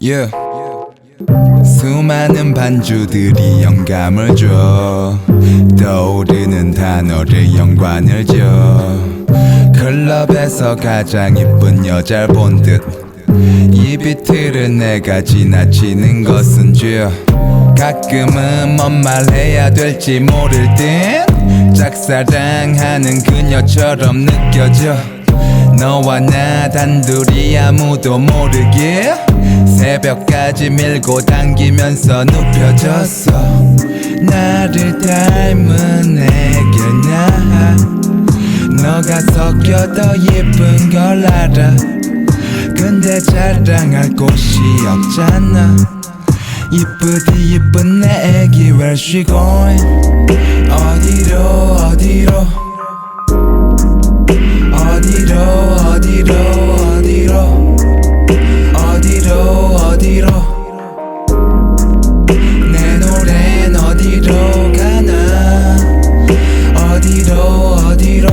Yeah. 수많은 반주들이 영감을 줘. 떠오르는 단어를 연관을 줘. 클럽에서 가장 이쁜 여잘 본 듯 이 비트를 내가 지나치는 것은 죄. 가끔은 뭔 말 해야 될지 모를 듯. 짝사랑하는 그녀처럼 느껴져 너와 나 단둘이 아무도 모르게 새벽까지 밀고 당기면서 눕혀졌어. 나를 닮은 나 너가 섞여 더 예쁜 걸 알아. 근데 자랑할 곳이 없잖아. 이쁘디 이쁜 내 애기 where she going? 어디로 어디로? 어디로 내 노래는 어디로 가나? 어디로 어디로?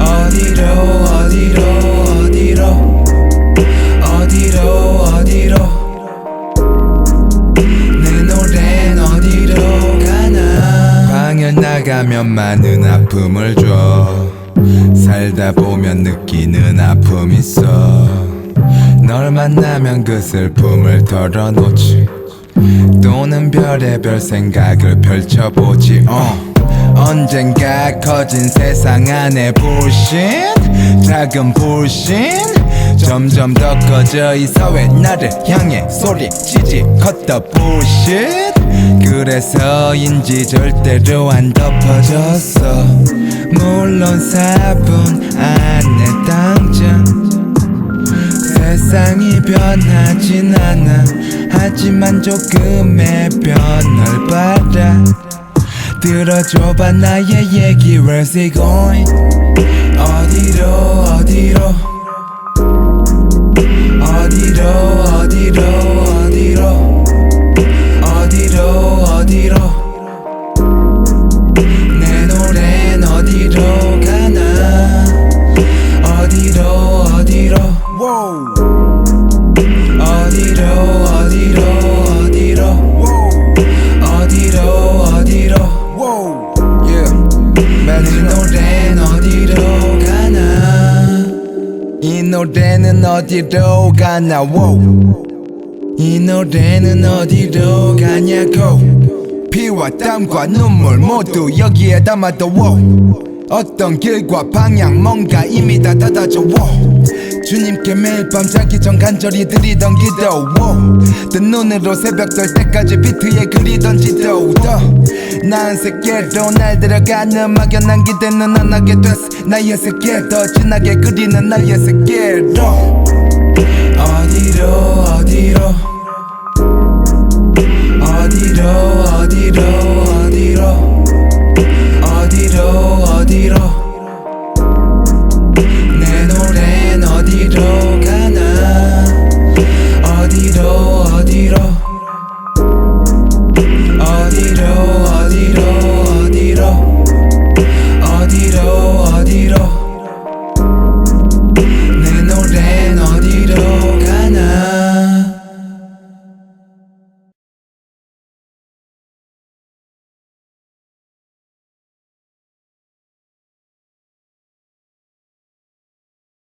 어디로 어디로 어디로? 어디로 어디로? 내 노래는 어디로 가나? 방을 나가면 많은 아픔을 줘 살다 보면 느끼는 아픔 있어. 널 만나면 그 슬픔을 털어놓지. 또는 별의별 생각을 펼쳐보지. 어. 언젠가 커진 세상 안에 불신 작은 불신. 점점 더 커져 이 사회 나를 향해 소리치지. 컸다 bullshit. 그래서인지 절대로 안 덮어졌어 물론 4분 안에 당장 세상이 변하진 않아. 하지만 조금의 변화를 바라 들어줘봐 나의 얘기 Where's it going? 어디로 어디로 어디로? 어디로 어디로 어디로? 어디로 어디로? 내 노래는 어디로 가나? 이 노래는 어디로 가나. 이 노래는 어디로 가냐고? 피와 땀과 눈물 모두 여기에 wow. 어떤 길과 방향 뭔가 이미 다 닫아져. 주님께 매일 밤 자기 전 간절히 드리던 기도. 뜬 눈으로 새벽 될 때까지 비트에 그리던 지도 더 나은 세계로 날 들어가는 막연한 기대는 안 하게 됐어. 나의 세계 더 진하게 그리는 나의 세계로. 어디로 어디로? 어디로 어디로 it.